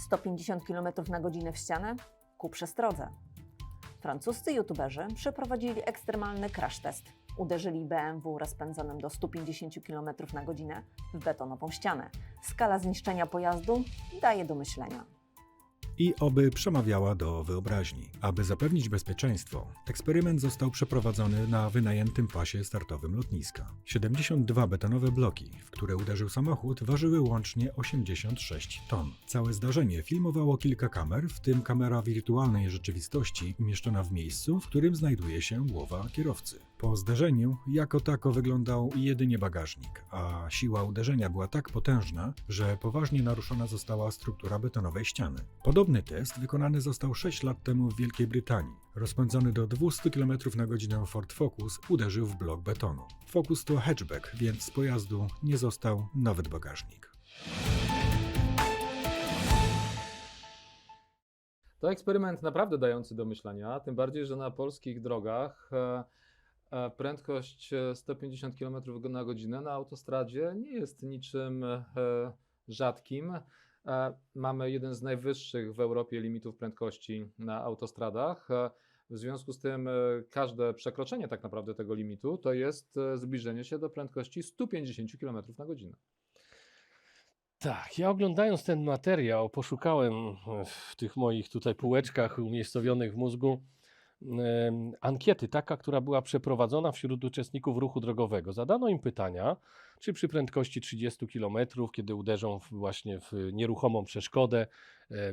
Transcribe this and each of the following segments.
150 km na godzinę w ścianę? Ku przestrodze. Francuscy youtuberzy przeprowadzili ekstremalny crash test. Uderzyli BMW rozpędzonym do 150 km na godzinę w betonową ścianę. Skala zniszczenia pojazdu daje do myślenia. I oby przemawiała do wyobraźni. Aby zapewnić bezpieczeństwo, eksperyment został przeprowadzony na wynajętym pasie startowym lotniska. 72 betonowe bloki, w które uderzył samochód, ważyły łącznie 86 ton. Całe zdarzenie filmowało kilka kamer, w tym kamera wirtualnej rzeczywistości umieszczona w miejscu, w którym znajduje się głowa kierowcy. Po zderzeniu jako tako wyglądał jedynie bagażnik, a siła uderzenia była tak potężna, że poważnie naruszona została struktura betonowej ściany. Podobny test wykonany został 6 lat temu w Wielkiej Brytanii. Rozpędzony do 200 km na godzinę Ford Focus uderzył w blok betonu. Focus to hatchback, więc z pojazdu nie został nawet bagażnik. To eksperyment naprawdę dający do myślenia, tym bardziej, że na polskich drogach e, prędkość e, 150 km na godzinę na autostradzie nie jest niczym e, rzadkim. E, Mamy jeden z najwyższych w Europie limitów prędkości na autostradach. E, W związku z tym e, każde przekroczenie tak naprawdę tego limitu to jest e, zbliżenie się do prędkości 150 km na godzinę. Tak, ja oglądając ten materiał, poszukałem e, w tych moich tutaj półeczkach umiejscowionych w mózgu ankiety, taka, która była przeprowadzona wśród uczestników ruchu drogowego. Zadano im pytania, czy przy prędkości 30 km, kiedy uderzą w, właśnie w nieruchomą przeszkodę,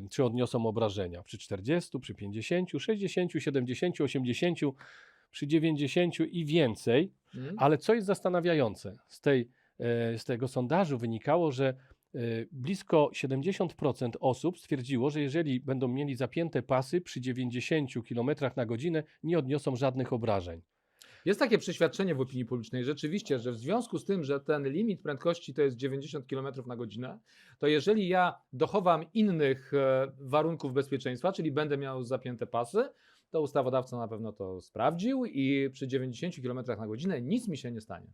czy odniosą obrażenia. Przy 40, przy 50, 60, 70, 80, przy 90 i więcej. Mm? Ale co jest zastanawiające, z, tej, e, z tego sondażu wynikało, że blisko 70% osób stwierdziło, że jeżeli będą mieli zapięte pasy przy 90 km na godzinę, nie odniosą żadnych obrażeń. Jest takie przeświadczenie w opinii publicznej rzeczywiście, że w związku z tym, że ten limit prędkości to jest 90 km na godzinę, to jeżeli ja dochowam innych e, warunków bezpieczeństwa, czyli będę miał zapięte pasy, to ustawodawca na pewno to sprawdził i przy 90 km na godzinę nic mi się nie stanie.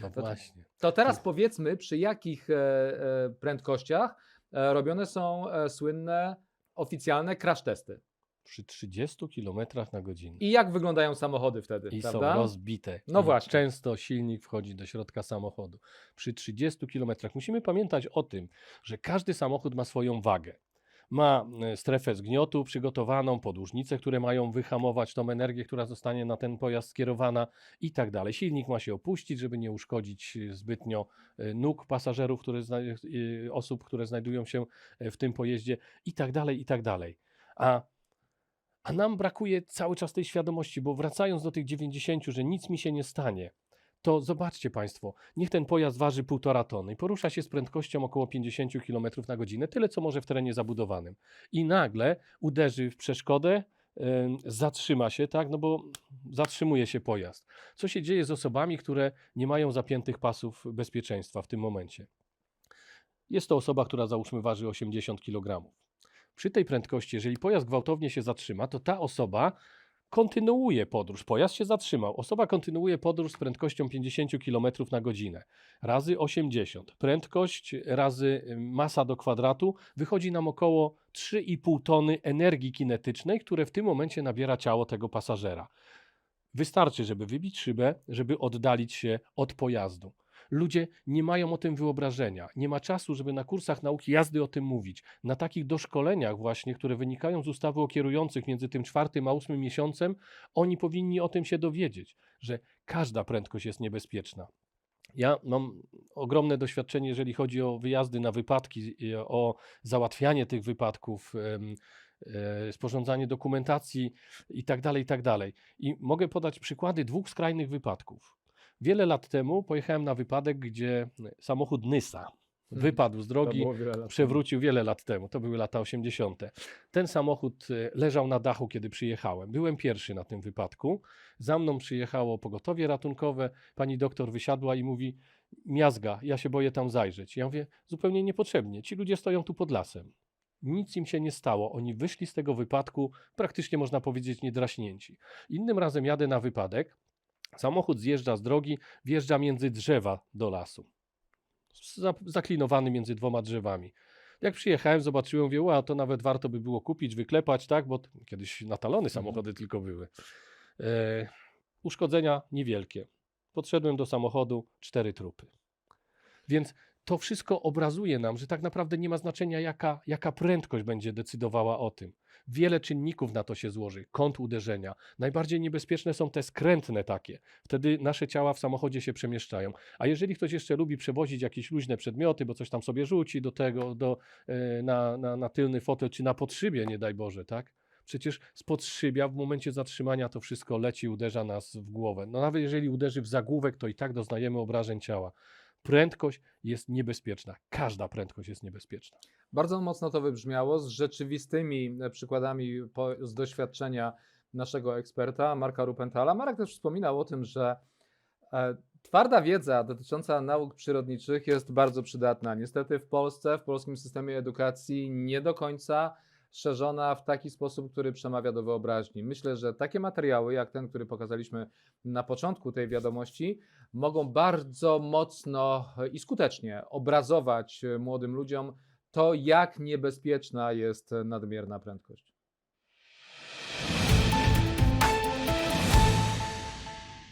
No To- właśnie. To teraz powiedzmy, przy jakich e, e, prędkościach e, robione są słynne oficjalne crash testy. Przy 30 km na godzinę. I jak wyglądają samochody wtedy, I prawda? są rozbite. No właśnie. Często silnik wchodzi do środka samochodu. Przy 30 km musimy pamiętać o tym, że każdy samochód ma swoją wagę. Ma e, strefę zgniotu przygotowaną, podłużnice, które mają wyhamować tą energię, która zostanie na ten pojazd skierowana i tak dalej. Silnik ma się opuścić, żeby nie uszkodzić e, zbytnio e, nóg pasażerów, które osób, które znajdują się w tym pojeździe i tak dalej, i tak dalej. A a nam brakuje cały czas tej świadomości, bo wracając do tych 90, że nic mi się nie stanie, to zobaczcie Państwo, niech ten pojazd waży 1,5 tony i porusza się z prędkością około 50 km na godzinę, tyle co może w terenie zabudowanym. I nagle uderzy w przeszkodę, zatrzyma się, tak, no bo zatrzymuje się pojazd. Co się dzieje z osobami, które nie mają zapiętych pasów bezpieczeństwa w tym momencie? Jest to osoba, która załóżmy waży 80 kg. Przy tej prędkości, jeżeli pojazd gwałtownie się zatrzyma, to ta osoba kontynuuje podróż. Pojazd się zatrzymał. Osoba kontynuuje podróż z prędkością 50 km na godzinę. Razy 80. Prędkość razy y, masa do kwadratu wychodzi nam około 3,5 tony energii kinetycznej, które w tym momencie nabiera ciało tego pasażera. Wystarczy, żeby wybić szybę, żeby oddalić się od pojazdu. Ludzie nie mają o tym wyobrażenia. Nie ma czasu, żeby na kursach nauki jazdy o tym mówić. Na takich doszkoleniach właśnie, które wynikają z ustawy o kierujących między tym czwartym a ósmym miesiącem, oni powinni o tym się dowiedzieć, że każda prędkość jest niebezpieczna. Ja mam ogromne doświadczenie, jeżeli chodzi o wyjazdy na wypadki, o załatwianie tych wypadków, e, sporządzanie dokumentacji i tak dalej, i tak. I mogę podać przykłady dwóch skrajnych wypadków. Wiele lat temu pojechałem na wypadek, gdzie samochód Nysa wypadł z drogi, wiele przewrócił wiele lat temu. To były lata 80. Ten samochód e, leżał na dachu, kiedy przyjechałem. Byłem pierwszy na tym wypadku. Za mną przyjechało pogotowie ratunkowe. Pani doktor wysiadła i mówi: Miazga, ja się boję tam zajrzeć. Ja mówię: Zupełnie niepotrzebnie. Ci ludzie stoją tu pod lasem. Nic im się nie stało. Oni wyszli z tego wypadku, praktycznie można powiedzieć, niedraśnięci. Innym razem jadę na wypadek. Samochód zjeżdża z drogi, wjeżdża między drzewa do lasu. Za- Zaklinowany między dwoma drzewami. Jak przyjechałem, zobaczyłem, mówię, wow, to nawet warto by było kupić, wyklepać, tak, bo kiedyś na talony samochody tylko były. E, uszkodzenia niewielkie. Podszedłem do samochodu, cztery trupy. Więc to wszystko obrazuje nam, że tak naprawdę nie ma znaczenia, jaka, jaka prędkość będzie decydowała o tym. Wiele czynników na to się złoży. Kąt uderzenia. Najbardziej niebezpieczne są te skrętne takie. Wtedy nasze ciała w samochodzie się przemieszczają. A jeżeli ktoś jeszcze lubi przewozić jakieś luźne przedmioty, bo coś tam sobie rzuci do tego, do, e, na, na, na tylny fotel, czy na podszybie, nie daj Boże, tak? Przecież z podszybia w momencie zatrzymania to wszystko leci, uderza nas w głowę. No nawet jeżeli uderzy w zagłówek, to i tak doznajemy obrażeń ciała. Prędkość jest niebezpieczna. Każda prędkość jest niebezpieczna. Bardzo mocno to wybrzmiało z rzeczywistymi e, przykładami po, z doświadczenia naszego eksperta Marka Rupentala. Marek też wspominał o tym, że e, twarda wiedza dotycząca nauk przyrodniczych jest bardzo przydatna. Niestety w Polsce, w polskim systemie edukacji nie do końca szerzona w taki sposób, który przemawia do wyobraźni. Myślę, że takie materiały, jak ten, który pokazaliśmy na początku tej wiadomości, mogą bardzo mocno i skutecznie obrazować młodym ludziom to, jak niebezpieczna jest nadmierna prędkość.